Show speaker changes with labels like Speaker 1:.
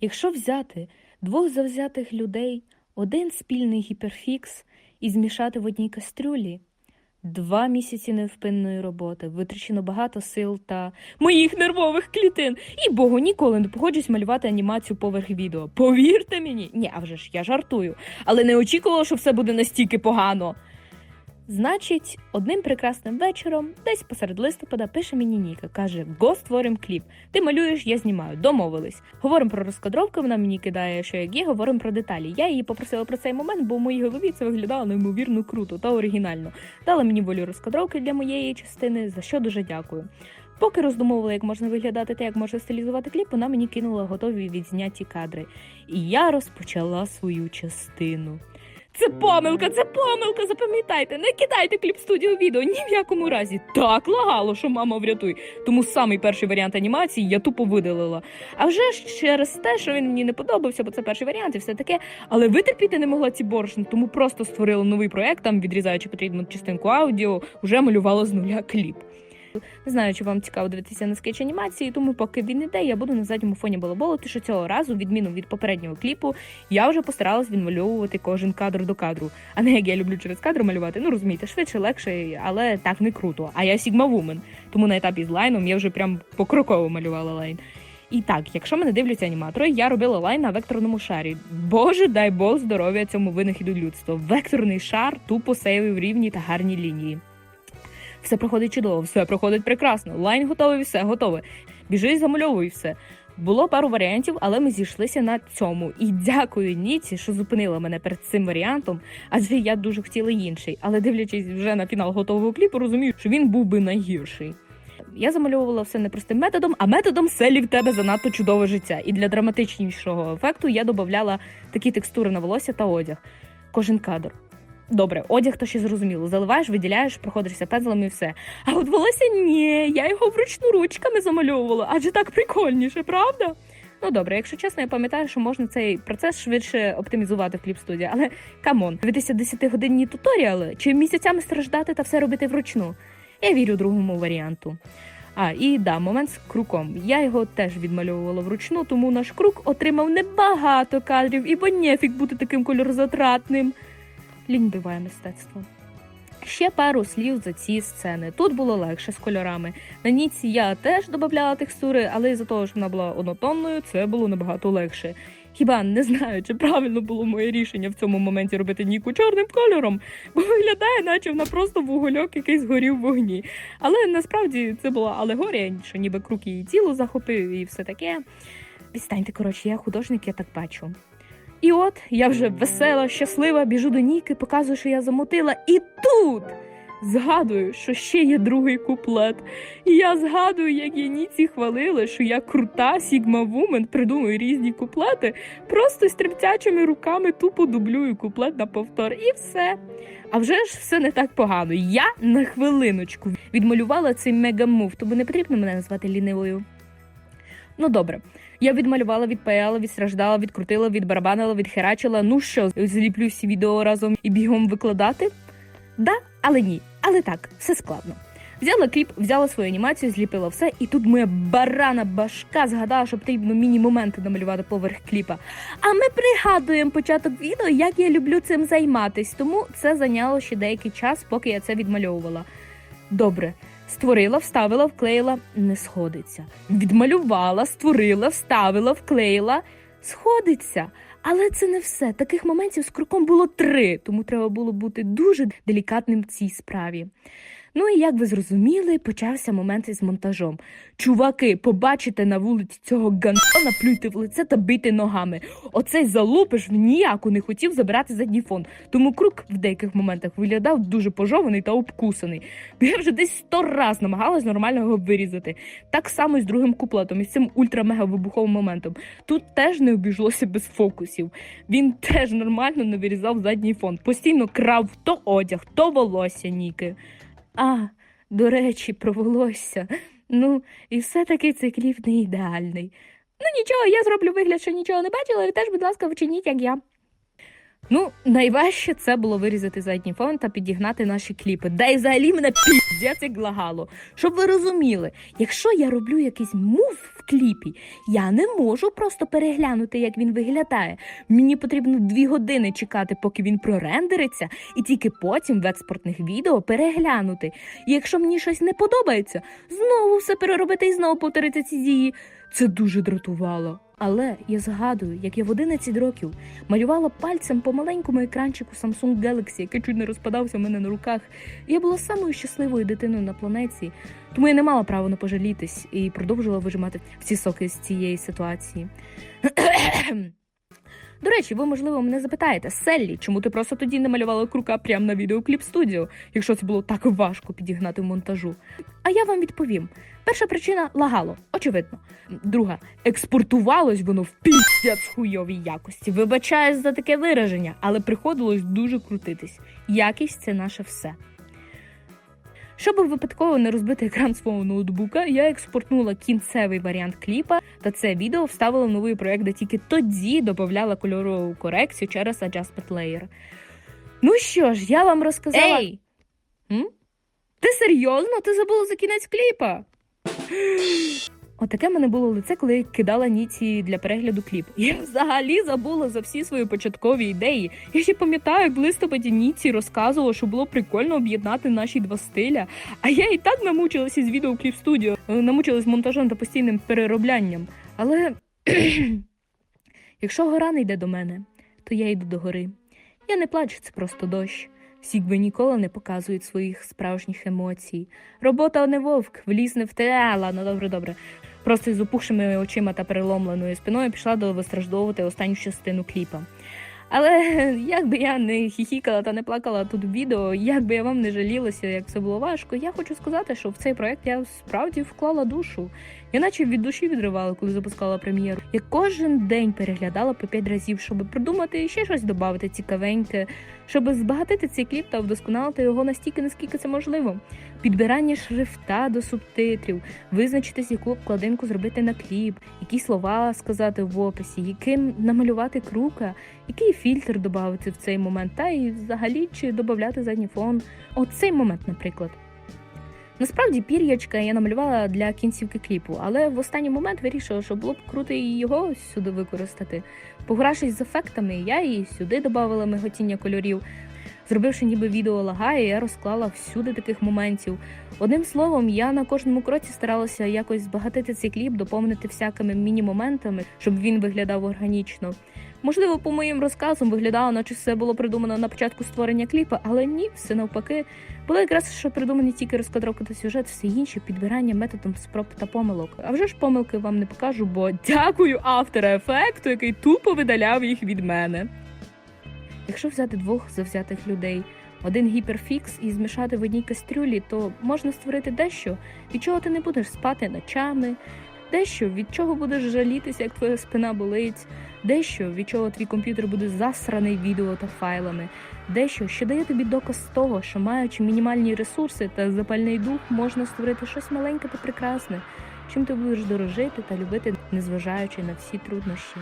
Speaker 1: Якщо взяти двох завзятих людей, один спільний гіперфікс і змішати в одній кастрюлі, два місяці невпинної роботи, витрачено багато сил та моїх нервових клітин. І богу ніколи не погоджусь малювати анімацію поверх відео. Повірте мені, ні, а вже ж я жартую, але не очікувала, що все буде настільки погано. Значить, одним прекрасним вечором, десь посеред листопада, пише мені Ніка, каже: Го створим кліп. Ти малюєш, я знімаю. Домовились. Говоримо про розкадровки, вона мені кидає, що як є, говоримо про деталі. Я її попросила про цей момент, бо в моїй голові це виглядало неймовірно круто та оригінально. Дала мені волю розкадровки для моєї частини, за що дуже дякую. Поки роздумовувала, як можна виглядати та як можна стилізувати кліп, вона мені кинула готові відзняті кадри. І я розпочала свою частину. Це помилка, це помилка. Запам'ятайте, не кидайте кліп студію відео ні в якому разі. Так лагало, що мама врятуй. Тому самий перший варіант анімації я тупо видалила. А вже ж через те, що він мені не подобався, бо це перший варіант і все таке. Але витерпіти не могла ці борошни, тому просто створила новий проект, там відрізаючи потрібну частинку аудіо, вже малювала з нуля кліп. Не знаю, чи вам цікаво дивитися на скетч анімації, тому поки він іде, я буду на задньому фоні балаболити, що цього разу, відміну від попереднього кліпу, я вже постаралась відмальовувати кожен кадр до кадру. А не як я люблю через кадр малювати. Ну розумієте, швидше, легше, але так не круто. А я Sigma Woman, тому на етапі з лайном я вже прям покроково малювала лайн. І так, якщо мене дивляться аніматори, я робила лайн на векторному шарі. Боже, дай Бог здоров'я цьому винахіду людства. Векторний шар тупо сейвив рівні та гарні лінії. Все проходить чудово, все проходить прекрасно. Лайн готовий, все готове. Біжи і замальовуй все. Було пару варіантів, але ми зійшлися на цьому. І дякую Ніці, що зупинила мене перед цим варіантом, адже я дуже хотіла інший. Але дивлячись вже на фінал готового кліпу, розумію, що він був би найгірший. Я замальовувала все не простим методом, а методом селі в тебе занадто чудове життя. І для драматичнішого ефекту я додавала такі текстури на волосся та одяг. Кожен кадр. Добре, одяг то ще зрозуміло. Заливаєш, виділяєш, проходишся пензлем і все. А от волосся ні, я його вручну ручками замальовувала, адже так прикольніше, правда? Ну добре, якщо чесно, я пам'ятаю, що можна цей процес швидше оптимізувати в кліп студії, але камон, дивитися 10-годинні туторіали чи місяцями страждати та все робити вручну. Я вірю другому варіанту. А, і да, момент з круком. Я його теж відмальовувала вручну, тому наш крук отримав небагато кадрів, і бо нефік бути таким кольорозатратним. Лінь мистецтво. Ще пару слів за ці сцени. Тут було легше з кольорами. На ніці я теж додавала текстури, але із-за того, що вона була однотонною, це було набагато легше. Хіба не знаю, чи правильно було моє рішення в цьому моменті робити Ніку чорним кольором, бо виглядає, наче вона просто вугольок якийсь горів в вогні. Але насправді це була алегорія, що ніби крук її тіло захопив і все таке. Відстаньте, коротше, я художник, я так бачу. І от я вже весела, щаслива, біжу до Ніки, показую, що я замотила, і тут згадую, що ще є другий куплет. І я згадую, як я Ніці хвалила, що я крута Сігма Вумен, придумую різні куплети, просто стрибтячими руками тупо дублюю куплет на повтор, і все. А вже ж все не так погано. Я на хвилиночку відмалювала цей мегамув, тому не потрібно мене назвати лінивою. Ну добре. Я відмалювала, відпаяла, відстраждала, відкрутила, відбарабанила, відхерачила. Ну що, зліплю всі відео разом і бігом викладати? Да, але ні. Але так, все складно. Взяла кліп, взяла свою анімацію, зліпила все, і тут моя барана башка згадала, що потрібно міні-моменти намалювати поверх кліпа. А ми пригадуємо початок відео, як я люблю цим займатись, тому це зайняло ще деякий час, поки я це відмальовувала. Добре, Створила, вставила, вклеїла, не сходиться. Відмалювала, створила, вставила, вклеїла, сходиться. Але це не все. Таких моментів з кроком було три, тому треба було бути дуже делікатним в цій справі. Ну і як ви зрозуміли, почався момент із монтажом. Чуваки, побачите на вулиці цього гантона, плюйте в лице та бийте ногами. Оцей залупиш ніяку не хотів забирати задній фон. Тому крук в деяких моментах виглядав дуже пожований та обкусаний. Я вже десь сто раз намагалась нормально його вирізати. Так само і з другим куплетом, і з цим ультра-мега вибуховим моментом. Тут теж не обійшлося без фокусів. Він теж нормально не вирізав задній фон. Постійно крав то одяг, то волосся Ніки. А, до речі, про волосся. Ну, і все-таки цей кліп не ідеальний. Ну нічого, я зроблю вигляд, що нічого не бачила, і теж, будь ласка, вчиніть, як я. Ну, найважче це було вирізати задній фон та підігнати наші кліпи. Да й взагалі мене піздець як лагало. Щоб ви розуміли, якщо я роблю якийсь мув в кліпі, я не можу просто переглянути, як він виглядає. Мені потрібно дві години чекати, поки він прорендериться, і тільки потім в експортних відео переглянути. І якщо мені щось не подобається, знову все переробити і знову повторити ці дії. Це дуже дратувало. Але я згадую, як я в 11 років малювала пальцем по маленькому екранчику Samsung Galaxy, який чуть не розпадався в мене на руках. Я була самою щасливою дитиною на планеті, тому я не мала права не пожалітись і продовжувала вижимати всі соки з цієї ситуації. До речі, ви, можливо, мене запитаєте, Селлі, чому ти просто тоді не малювала крука прямо на відеокліп студіо, якщо це було так важко підігнати в монтажу? А я вам відповім: перша причина лагало, очевидно. Друга експортувалось воно в піздець хуйовій якості. Вибачаюсь за таке вираження, але приходилось дуже крутитись. Якість це наше все. Щоб випадково не розбити екран свого ноутбука, я експортнула кінцевий варіант кліпа, та це відео вставила в новий проект, де тільки тоді додавала кольорову корекцію через Adjustment Layer. Ну що ж, я вам розказала. Ей! М? Ти серйозно? Ти забула за кінець кліпа? Отаке мене було лице, коли я кидала ніці для перегляду кліп. Я взагалі забула за всі свої початкові ідеї. Я ще пам'ятаю, як в листопаді Ніці розказувала, що було прикольно об'єднати наші два стиля. А я і так намучилася з відеокліп студіо, е, намучилась монтажем та постійним перероблянням. Але якщо гора не йде до мене, то я йду до гори. Я не плачу, це просто дощ. Сігби ніколи не показують своїх справжніх емоцій. Робота не вовк, вліз не в те. Ладно, добре, добре. Просто з опухшими очима та переломленою спиною пішла до вистраждовувати останню частину кліпа. Але як би я не хіхікала та не плакала тут відео, як би я вам не жалілася, як це було важко, я хочу сказати, що в цей проект я справді вклала душу. Я наче від душі відривала, коли запускала прем'єру. Я кожен день переглядала по п'ять разів, щоб придумати ще щось додати цікавеньке, щоб збагатити цей кліп та вдосконалити його настільки, наскільки це можливо. Підбирання шрифта до субтитрів, визначитись, яку обкладинку зробити на кліп, які слова сказати в описі, яким намалювати крука, який фільтр додати в цей момент, та і взагалі чи додати задній фон. От цей момент, наприклад. Насправді пір'ячка я намалювала для кінцівки кліпу, але в останній момент вирішила, що було б круто і його сюди використати. Погравшись з ефектами, я і сюди додавала миготіння кольорів. Зробивши ніби відео лагає, я розклала всюди таких моментів. Одним словом, я на кожному кроці старалася якось збагатити цей кліп, доповнити всякими міні-моментами, щоб він виглядав органічно. Можливо, по моїм розказам виглядало, наче все було придумано на початку створення кліпа, але ні, все навпаки. Було якраз що придумані тільки розкадровка та сюжет, все інше підбирання методом спроб та помилок. А вже ж помилки вам не покажу, бо дякую автора ефекту, який тупо видаляв їх від мене. Якщо взяти двох завзятих людей, один гіперфікс і змішати в одній кастрюлі, то можна створити дещо, від чого ти не будеш спати ночами, дещо, від чого будеш жалітися, як твоя спина болить, дещо, від чого твій комп'ютер буде засраний відео та файлами, дещо, що дає тобі доказ того, що маючи мінімальні ресурси та запальний дух, можна створити щось маленьке та прекрасне, чим ти будеш дорожити та любити, незважаючи на всі труднощі.